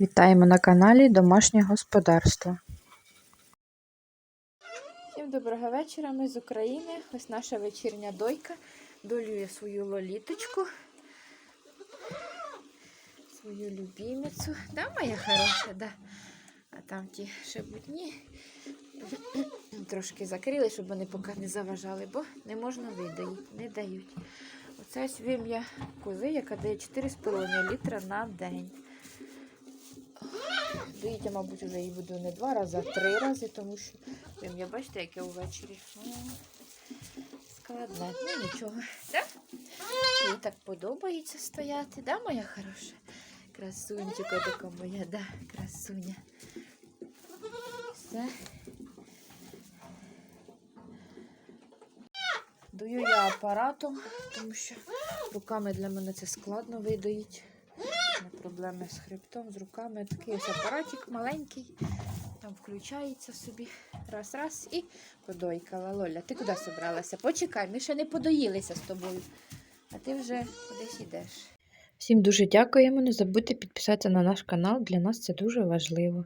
Вітаємо на каналі Домашнє господарство. Всім доброго вечора. Ми з України. Ось наша вечірня дойка. Долює свою лоліточку. Свою любімицю. Да, моя хороша, да. А там ті шебутні. Трошки закрили, щоб вони поки не заважали, бо не можна видаїти, не дають. Оце ось вим'я кози, яка дає 4,5 літра на день. Доїть, я, мабуть, вже її буду не два рази, а три рази, тому що вим'я, бачите, яке ввечері. О, Складне. Ну нічого. Да? Їй так подобається стояти, да, моя хороша? Красунчика така моя, да, красуня. Все. Дую я апаратом, тому що руками для мене це складно видоїть. Проблеми з хребтом, з руками. Такий ось апаратик маленький. Там включається собі. Раз-раз і подойкала. Лоля, ти куди собралася? Почекай, ми ще не подоїлися з тобою. А ти вже кудись йдеш. Всім дуже дякуємо. Не забудьте підписатися на наш канал. Для нас це дуже важливо.